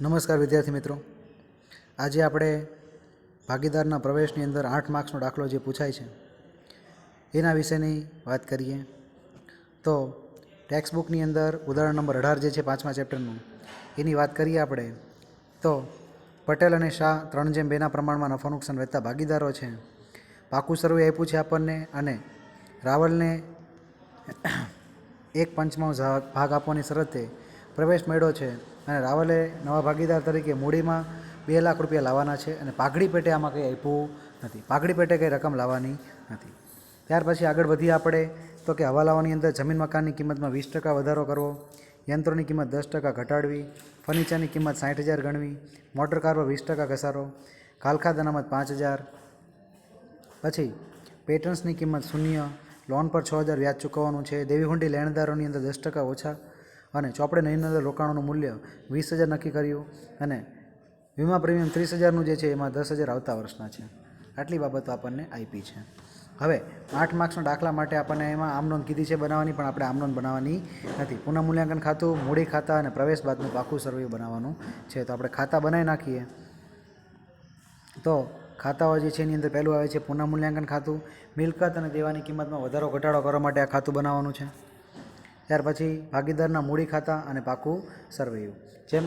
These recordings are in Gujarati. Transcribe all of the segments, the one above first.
નમસ્કાર વિદ્યાર્થી મિત્રો. આજે આપણે ભાગીદારના પ્રવેશની અંદર આઠ માર્ક્સનો દાખલો જે પૂછાય છે, એના વિશેની વાત કરીએ. તો ટેક્સ્ટ બુકની અંદર ઉદાહરણ નંબર અઢાર જે છે પાંચમા ચેપ્ટરનું, એની વાત કરીએ આપણે. તો પટેલ અને શાહ ત્રણ જેમ બેના પ્રમાણમાં નફા નુકસાન વહેતા ભાગીદારો છે. પાકું સર્વે આપ્યું છે આપણને અને રાવલને એક પંચમાં ભાગ આપવાની શરતે પ્રવેશ મળ્યો છે. અને રાવલે નવા ભાગીદાર તરીકે મૂડીમાં બે લાખ રૂપિયા લાવવાના છે અને પાઘડી પેટે આમાં કંઈ આપ્યું નથી. પાઘડી પેટે કંઈ રકમ લાવવાની નથી. ત્યાર પછી આગળ વધીએ આપણે તો કે હવાલાઓની અંદર જમીન મકાનની કિંમતમાં વીસ ટકા વધારો કરવો, યંત્રોની કિંમત દસ ટકા ઘટાડવી, ફર્નિચરની કિંમત સાઠ હજાર ગણવી, મોટર કાર પર વીસ ટકા ઘસારો ખાલખાદ અનામત પાંચ હજાર, પછી પેટર્ન્સની કિંમત શૂન્ય, લોન પર છ હજાર વ્યાજ ચૂકવવાનું છે દેવીહુંડી લેણદારોની અંદર દસ ટકા ઓછા અને ચોપડે નહીં અંદર રોકાણોનું મૂલ્ય વીસ હજાર નક્કી કર્યું અને વીમા પ્રીમિયમ ત્રીસ હજારનું જે છે એમાં દસ હજાર આવતા વર્ષના છે, આટલી બાબતો આપણને આપી છે. હવે આઠ માર્ક્સના દાખલા માટે આપણને એમાં આમનોંધ કીધી છે બનાવવાની, પણ આપણે આમનોંધ બનાવવાની નથી. પુનઃમૂલ્યાંકન ખાતું, મૂડી ખાતા અને પ્રવેશ બાદનું પાકું સર્વે બનાવવાનું છે. તો આપણે ખાતા બનાવી નાખીએ. તો ખાતાઓ જે છે એની અંદર પહેલું આવે છે પુનઃમૂલ્યાંકન ખાતું. મિલકત અને દેવાની કિંમતમાં વધારો ઘટાડો કરવા માટે આ ખાતું બનાવવાનું છે. ત્યાર પછી ભાગીદારના મૂડી ખાતા અને પાકું સરવૈયું. જેમ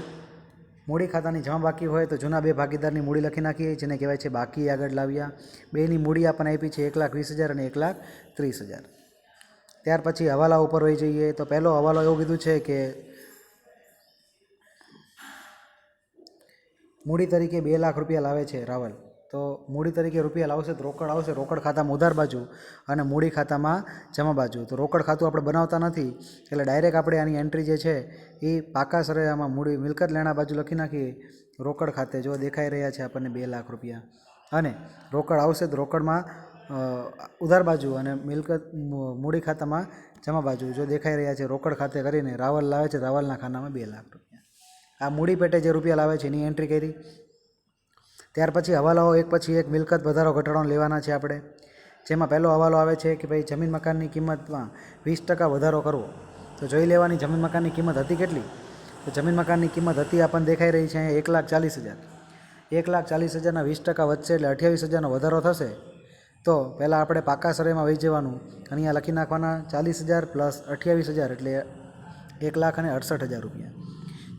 મૂડી ખાતાની જમા બાકી હોય તો જૂના બે ભાગીદારની મૂડી લખી નાખીએ, જેને કહેવાય છે બાકી આગળ લાવ્યા. બેની મૂડી આપણને આપી છે એક લાખ વીસ હજાર અને એક લાખ ત્રીસ હજાર. ત્યાર પછી હવાલા ઉપર હોઈ જઈએ તો પહેલો હવાલો એવું કીધું છે કે મૂડી તરીકે બે લાખ રૂપિયા લાવે છે રાવલ. તો મૂડી તરીકે રૂપિયા લાવશે તો રોકડ આવશે. રોકડ ખાતામાં ઉધાર બાજુ અને મૂડી ખાતામાં જમા બાજુ. તો રોકડ ખાતું આપણે બનાવતા નથી. એટલે ડાયરેક્ટ આપણે આની એન્ટ્રી જે છે એ પાકા સરયામાં મૂડી મિલકત લેણા બાજુ લખી નાખીએ. રોકડ ખાતે જો દેખાઈ રહ્યા છે આપણને બે લાખ રૂપિયા. અને રોકડ આવશે તો રોકડમાં ઉધાર બાજુ અને મિલકત મૂડી ખાતામાં જમા બાજુ. જો દેખાઈ રહ્યા છે રોકડ ખાતે કરીને રાવલ લાવે છે રાવલના ખાનામાં બે લાખ રૂપિયા. આ મૂડી પેટે જે રૂપિયા લાવે છે એની એન્ટ્રી કરી. ત્યાર પછી હવાલાઓ, એક પછી એક મિલકત વધારો ઘટાડો લેવાના છે આપણે. જેમાં પહેલો હવાલો આવે છે કે ભાઈ જમીન મકાનની કિંમતમાં વીસ ટકા વધારો કરવો. તો જોઈ લેવાની જમીન મકાનની કિંમત હતી કેટલી? તો જમીન મકાનની કિંમત હતી આપણને દેખાઈ રહી છે અહીંયા એક લાખ ચાલીસ હજાર. એક લાખ ચાલીસ હજારના વીસ ટકા વધશે એટલે અઠ્યાવીસ હજારનો વધારો થશે. તો પહેલાં આપણે પાકા સરેમાં વહી જવાનું. અહીંયા લખી નાખવાના ચાલીસ હજાર પ્લસ અઠ્યાવીસ હજાર એટલે એક લાખ અને અડસઠ હજાર રૂપિયા.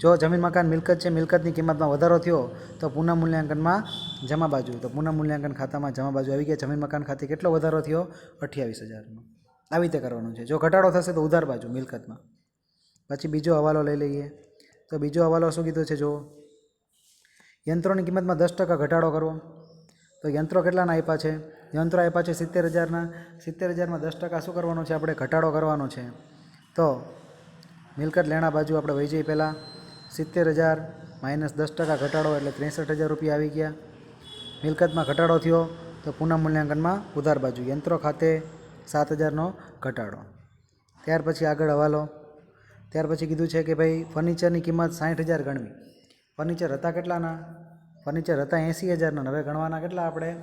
જો જમીન મકાન મિલકત છે, મિલકતની કિંમતમાં વધારો થયો, તો પુનઃ મૂલ્યાંકનમાં જમા બાજુ, તો પુનઃ મૂલ્યાંકન ખાતામાં જમા બાજુ આવી ગયા. જમીન મકાન ખાતે કેટલો વધારો થયો? અઠ્યાવીસ હજારનો. આવી રીતે કરવાનું છે. જો ઘટાડો થશે, તો ઉધાર બાજુ, મિલકતમાં. પછી બીજો હવાલો લઈ લઈએ. તો બીજો હવાલો શું કીધો છે, જો? યંત્રોની કિંમતમાં દસ ટકા ઘટાડો કરવો. તો યંત્રો કેટલાના આપ્યા છે? યંત્રો આપ્યા છે સિત્તેર હજારના. સિત્તેર હજારમાં દસ ટકા શું કરવાનો છે? આપણે ઘટાડો કરવાનો છે. તો મિલકત લેણા બાજુ આપણે વહી જઈએ પહેલાં. સિત્તેર હજાર માઇનસ દસ ટકા ઘટાડો એટલે ત્રેસઠ હજાર રૂપિયા આવી ગયા. મિલકતમાં ઘટાડો થયો તો પુનઃ મૂલ્યાંકનમાં ઉધાર બાજુ. યંત્રો ખાતે સાત હજારનો ઘટાડો. ત્યાર પછી આગળ હવાલો. ત્યાર પછી કીધું છે કે ભાઈ, ફર્નિચરની કિંમત સાઠ હજાર ગણવી. ફર્નિચર હતા કેટલાના? ફર્નિચર હતા એંસી હજારના, હવે ગણવાના કેટલા આપણે?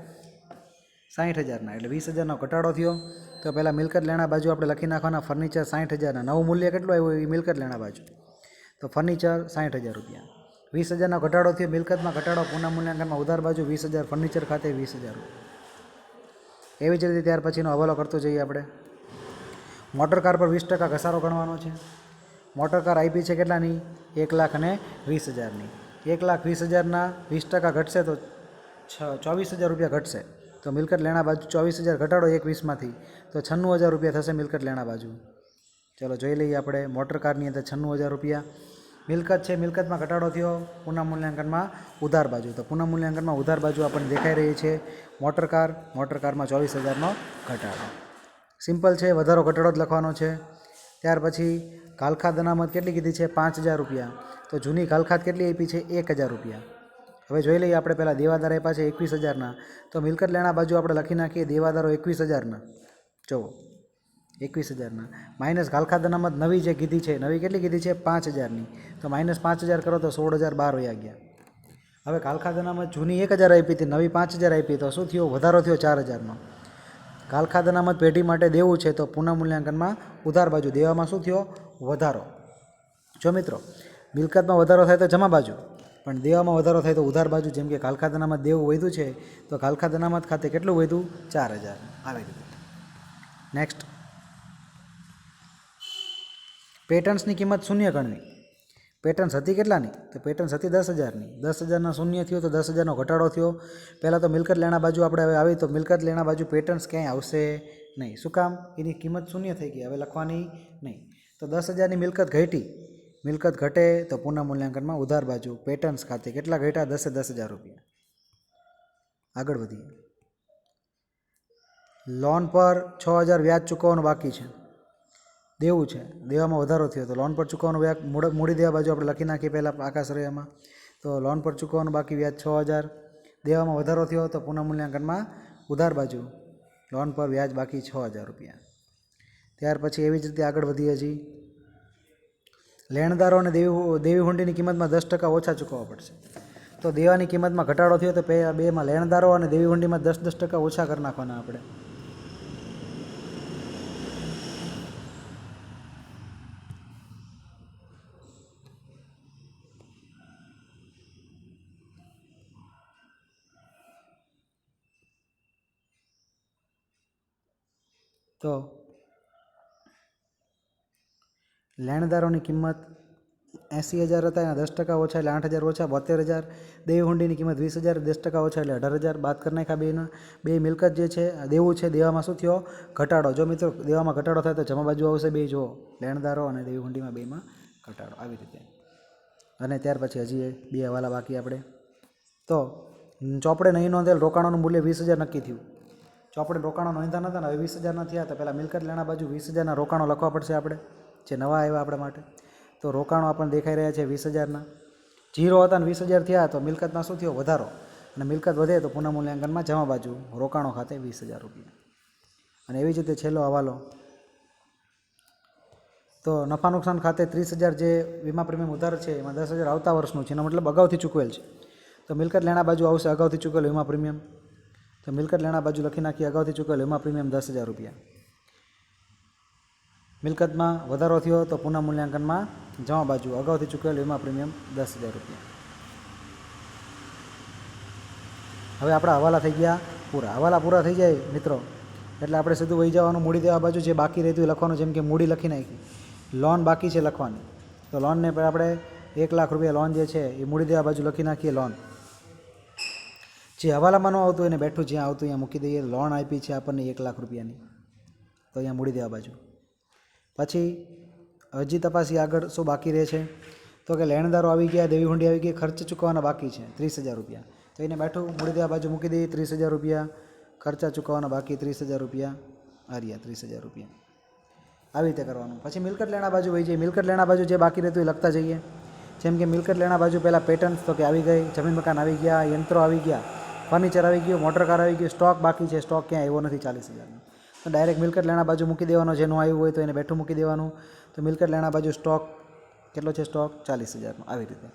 સાઠ હજારના, એટલે વીસ હજારનો ઘટાડો થયો. તો પહેલાં મિલકત લેણા બાજુ આપણે લખી નાખવાના, ફર્નિચર સાઠ હજારના. નવું મૂલ્ય કેટલું આવ્યું એ મિલકત લેણા બાજુ. તો ફર્નિચર સાઠ હજાર રૂપિયા. વીસ હજારનો ઘટાડો થયો મિલકતમાં ઘટાડો, પુનઃ મૂલ્યાંકનમાં ઉધાર બાજુ વીસ હજાર ફર્નિચર ખાતે વીસ હજાર રૂપિયા. એવી જ રીતે ત્યાર પછીનો હવાલો કરતો જઈએ આપણે. મોટર કાર પર વીસ ટકા ઘસારો ગણવાનો છે. મોટર કાર આઈપી છે કેટલાની? એક લાખ અને વીસ હજારની. એક લાખ વીસ હજારના વીસ ટકા ઘટશે તો છ, ચોવીસ હજાર રૂપિયા ઘટશે. તો મિલકત લેણા બાજુ ચોવીસ હજાર ઘટાડો એક વીસમાંથી. તો છન્નું હજાર રૂપિયા થશે મિલકત લેણા બાજુ. ચલો જોઈ લઈએ આપણે મોટર કારની અંદર છન્નું હજાર રૂપિયા. મિલકત છે, મિલકતમાં ઘટાડો થયો પુનઃ મૂલ્યાંકનમાં ઉધાર બાજુ. તો પુનઃ મૂલ્યાંકનમાં ઉધાર બાજુ આપણને દેખાઈ રહી છે મોટર કાર. મોટર કારમાં ચોવીસ હજારનો ઘટાડો. સિમ્પલ છે, વધારો ઘટાડો જ લખવાનો છે. ત્યાર પછી કાલખાદ અનામત કેટલી કીધી છે? પાંચ હજાર રૂપિયા. તો જૂની કાલખાદ કેટલી આપી છે? એક હજાર રૂપિયા. હવે જોઈ લઈએ આપણે પહેલાં દેવાદાર આપ્યા છે એકવીસ હજારના. તો મિલકત લેણા બાજુ આપણે લખી નાખીએ દેવાદારો એકવીસ હજારના. જુઓ. એકવીસ હજારના. માઇનસ ગાલખાદ નવી જે કીધી છે, નવી કેટલી કીધી છે? પાંચ હજારની. તો માઇનસ પાંચ હજાર કરો તો સોળ હજાર બાર વયા ગયા. હવે ગાલખાદાનામાં જૂની એક હજાર આપી હતી, નવી પાંચ હજાર આપી તો શું થયો? વધારો થયો ચાર હજારનો. કાલખાદ પેઢી માટે દેવું છે તો પુનઃ મૂલ્યાંકનમાં ઉધાર બાજુ દેવામાં શું થયો? વધારો. જો મિત્રો, મિલકતમાં વધારો થાય તો જમા બાજુ, પણ પણ દેવામાં વધારો થાય તો ઉધાર બાજુ. જેમ કે કાલખાદનામાં દેવું વધ્યું છે, તો કાલખાદનામાં ખાતે કેટલું વધ્યું? ચાર હજાર. આવી રીતે. નેક્સ્ટ પેટર્ન્સની કિંમત શૂન્ય ગણવી. પેટર્ન્સ હતી કેટલાની? તો પેટર્ન્સ હતી દસ હજારની. દસ હજારના શૂન્ય થયો તો દસ હજારનો ઘટાડો થયો. પહેલાં તો મિલકત લેણા બાજુ આપણે હવે આવી તો મિલકત લેણા બાજુ પેટર્ન્સ ક્યાંય આવશે નહીં. શું કામ? એની કિંમત શૂન્ય થઈ ગઈ. હવે લખવાની નહીં. તો દસ હજારની મિલકત ઘટી. મિલકત ઘટે તો પુનઃ મૂલ્યાંકનમાં ઉધાર બાજુ પેટર્ન્સ ખાતે કેટલા ઘટ્યા? દસે દસ હજાર રૂપિયા. આગળ વધીએ. લોન પર છ હજાર વ્યાજ ચૂકવવાનું બાકી છે. દેવું છે. દેવામાં વધારો થયો. તો લોન પર ચૂકવવાનું વ્યાજ મૂડી દેવા બાજુ આપણે લખી નાખીએ પહેલાં આકાશ્રયમાં તો લોન પર ચૂકવવાનું બાકી વ્યાજ છ હજાર. દેવામાં વધારો થયો તો પુનઃમૂલ્યાંકનમાં ઉધાર બાજુ. લોન પર વ્યાજ બાકી છ હજાર રૂપિયા. ત્યાર પછી એવી જ રીતે આગળ વધીએ છીએ. લેણદારો અને દેવી દેવી હુંડીની કિંમતમાં દસ ટકા ઓછા ચૂકવવા પડશે. તો દેવાની કિંમતમાં ઘટાડો થયો તો પે, બેમાં લેણદારો અને દેવી હુંડીમાં દસ દસ ટકા ઓછા કરી નાખવાના આપણે. તો લેણદારોની કિંમત એંસી હજાર હતા, એના દસ ટકા ઓછા એટલે આઠ હજાર ઓછા બોતેર હજાર. દેવી હુંડીની કિંમત વીસ હજાર, દસ ટકા ઓછા એટલે અઢાર હજાર. બાદ કરી નાખ્યા બેના. બે મિલકત જે છે દેવું છે, દેવામાં શું થયો? ઘટાડો. જો મિત્રો, દેવામાં ઘટાડો થાય તો જમા બાજુ આવશે બે જો લેણદારો અને દેવી હુંડીમાં બેમાં ઘટાડો. આવી રીતે. અને ત્યાર પછી હજી બે હવાલા બાકી આપણે. તો ચોપડે નહીં નોંધેલ રોકાણોનું મૂલ્ય વીસ હજાર નક્કી થયું. ચોપડે રોકાણો નોંધતા નહોતા ને હવે વીસ હજારના થયા તો પહેલાં મિલકત લેણા બાજુ વીસ હજારના રોકાણો લખવા પડશે આપણે, જે નવા આવ્યા આપણા માટે. તો રોકાણો આપણને દેખાઈ રહ્યા છે વીસ હજારના. જીરો હતા ને વીસ હજાર થયા તો મિલકતમાં શું થયો? વધારો. અને મિલકત વધે તો પુનઃ મૂલ્યાંકનમાં જમા બાજુ રોકાણો ખાતે વીસ હજાર રૂપિયા. અને એવી જ રીતે છેલ્લો હવાલો. તો નફા નુકસાન ખાતે ત્રીસ હજાર જે વીમા પ્રીમિયમ ઉધાર છે, એમાં દસ હજાર આવતા વર્ષનું છે. એનો મતલબ અગાઉથી ચૂકવેલ છે. તો મિલકત લેણા બાજુ આવશે અગાઉથી ચૂકવેલ વીમા પ્રીમિયમ. તો મિલકત લેણા બાજુ લખી નાખી અગાઉથી ચૂકવેલ એમાં પ્રીમિયમ દસ હજાર રૂપિયા. મિલકતમાં વધારો થયો તો પુનઃ મૂલ્યાંકનમાં જમા બાજુ અગાઉથી ચૂકવેલ એમાં પ્રીમિયમ દસ હજાર રૂપિયા. હવે આપણા હવાલા થઈ ગયા પૂરા. હવાલા પૂરા થઈ જાય મિત્રો. એટલે આપણે સીધું વહી જવાનું મૂડી દેવા બાજુ. જે બાકી રહેતું લખવાનું, જેમ કે મૂડી લખી નાખી. લોન બાકી છે લખવાની. તો લોનને પણ આપણે એક લાખ રૂપિયા લોન જે છે એ મૂડી દેવા બાજુ લખી નાખીએ લોન. જે હવાલામાં આવતું એને બેઠું જ્યાં આવતું ત્યાં મૂકી દઈએ. લોન આપી છે આપણને એક લાખ રૂપિયાની. તો અહીંયા મૂડી દેવા બાજુ. પછી હજી તપાસી આગળ શું બાકી રહે છે? તો કે લેણદારો આવી ગયા દેવી હુંડી આવી ગઈ, ખર્ચ ચૂકવવાના બાકી છે, ત્રીસ હજાર રૂપિયા. તો એને બેઠું, મૂડી દેવા બાજુ મૂકી દઈએ, ત્રીસ હજાર રૂપિયા. ખર્ચા ચૂકવવાના બાકી, ત્રીસ હજાર રૂપિયા. આર્યા ત્રીસ હજાર રૂપિયા. આવી રીતે કરવાનું. પછી મિલકત લેણા બાજુ વહી જઈએ. મિલકત લેણા બાજુ જે બાકી રહેતું એ લખતા જઈએ. જેમ કે મિલકત લેણા બાજુ પહેલાં પેટર્ન્સ તો કે આવી ગઈ, જમીન મકાન આવી ગયા, યંત્રો આવી ગયા. ફર્નિચર આવી ગયું, મોટર કાર આવી ગયું, સ્ટોક બાકી છે, સ્ટોક ક્યાં આવ્યો નથી ચાલીસ હજારનો. તો ડાયરેક્ટ મિલકત લેણા બાજુ મૂકી દેવાનો, જેનું આવ્યું હોય તો એને બેઠું મૂકી દેવાનું. તો મિલકત લેણા બાજુ સ્ટોક, કેટલો છે સ્ટોક? ચાલીસ હજારનો, આવી રીતે.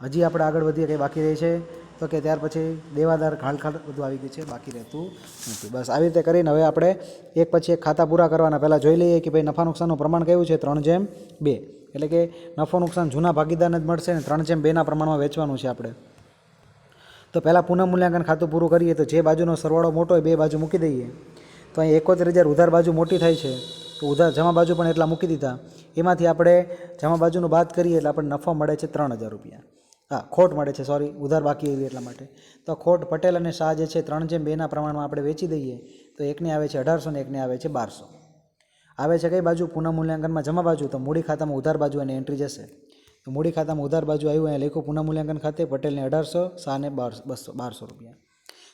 હજી આપણે આગળ વધીએ, કંઈ બાકી રહે છે? તો કે ત્યાર પછી દેવાદાર ખાલ ખાલ બધું આવી ગયું છે, બાકી રહેતું નથી. બસ આવી રીતે કરીને હવે આપણે એક પછી એક ખાતા પૂરા કરવાના. પહેલાં જોઈ લઈએ કે ભાઈ નફા નુકસાનનું પ્રમાણ કયું છે, ત્રણ જેમ બે. એટલે કે નફો નુકસાન જૂના ભાગીદારને જ મળશે ને ત્રણ જેમ બેના પ્રમાણમાં વેચવાનું છે આપણે. તો પહેલાં પુનઃ મૂલ્યાંકન ખાતું પૂરું કરીએ તો જે બાજુનો સરવાળો મોટો હોય બે બાજુ મૂકી દઈએ. તો અહીં એકોતેર હજાર ઉધાર બાજુ મોટી થાય છે. તો ઉધાર જમા બાજુ પણ એટલા મૂકી દીધા. એમાંથી આપણે જમા બાજુનું બાદ કરીએ એટલે આપણને નફો મળે છે ત્રણ હજાર રૂપિયા. હા, ખોટ મળે છે સોરી ઉધાર બાકી આવી એટલા માટે. તો ખોટ પટેલ અને શાહ જે છે, ત્રણ જેમ બેના પ્રમાણમાં આપણે વેચી દઈએ. તો એકને આવે છે અઢારસો ને એકને આવે છે બારસો. આવે છે કઈ બાજુ? પુનઃ મૂલ્યાંકનમાં જમા બાજુ. તો મૂડી ખાતામાં ઉધાર બાજુ એની એન્ટ્રી જશે. તો મૂડી ખાતામાં ઉધાર બાજુ આવ્યું, અહીંયા લખ્યું પુનઃમૂલ્યાંકન ખાતે પટેલને અઢારસો શાહને બારસો બસો બારસો રૂપિયા.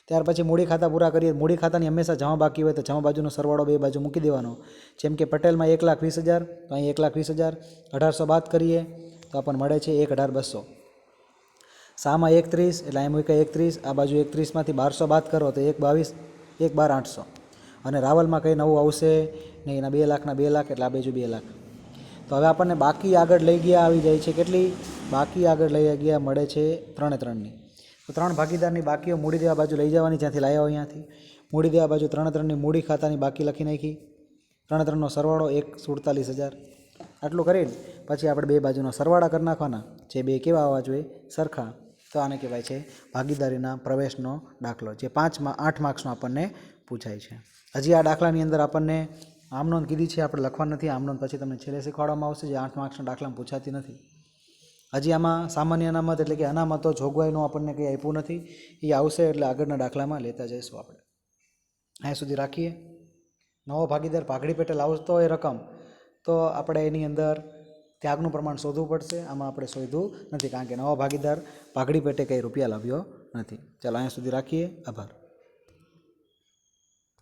ત્યાર પછી મૂડી ખાતા પૂરા કરીએ, મૂડી ખાતાની હંમેશા જમા બાકી હોય તો જમા બાજુનો સરવાળો બે બાજુ મૂકી દેવાનો. જેમ કે પટેલમાં એક લાખ વીસ હજાર, તો અહીં એક લાખ વીસ હજાર, અઢારસો બાદ કરીએ તો આપણને મળે છે એક અઢાર બસો શામાં એકત્રીસ, એટલે અહીં મૂક્યા એકત્રીસ, આ બાજુ એકત્રીસમાંથી બારસો બાદ કરો તો એક બાવીસ, એક બાર આઠસો. અને રાવલમાં કંઈ નવું આવશે નહીં, એના બે લાખના બે લાખ, એટલે આ બાજુ બે લાખ. તો હવે આપણને બાકી આગળ લઈ ગયા આવી જાય છે કેટલી? બાકી આગળ લઈ ગયા મળે છે ત્રણે ત્રણની. તો ત્રણ ભાગીદારની બાકીઓ મૂડી દેવા બાજુ લઈ જવાની, જ્યાંથી લાવ્યા હોય ત્યાંથી મૂડી દેવા બાજુ ત્રણે ત્રણની મૂડી ખાતાની બાકી લખી નાખી. ત્રણે ત્રણનો સરવાળો એક સુડતાલીસ હજાર. આટલું કરીને પછી આપણે બે બાજુના સરવાળા કરી નાખવાના. જે બે કેવા આવવા જોઈએ? સરખા. તો આને કહેવાય છે ભાગીદારીના પ્રવેશનો દાખલો, જે પાંચમાં આઠ માર્ક્સનો આપણને પૂછાય છે. હજી આ દાખલાની અંદર આપણને આમ નોંધ કીધી છે, આપણે લખવા નથી, આમ નોંધ પછી તમને છેલ્લે શીખવાડવામાં આવશે, જે આઠ માર્ક્સના દાખલામાં પૂછાતી નથી. હજી આમાં સામાન્ય અનામત એટલે કે અનામતો જોગવાઈનું આપણને કંઈ આપ્યું નથી, એ આવશે એટલે આગળના દાખલામાં લેતા જઈશું આપણે. અહીંયા સુધી રાખીએ. નવો ભાગીદાર પાઘડી પેટે લાવતો એ રકમ, તો આપણે એની અંદર ત્યાગનું પ્રમાણ શોધવું પડશે. આમાં આપણે શોધવું નથી, કારણ કે નવો ભાગીદાર પાઘડી પેટે કંઈ રૂપિયા લાવ્યો નથી. ચાલો, અહીંયા સુધી રાખીએ. આભાર.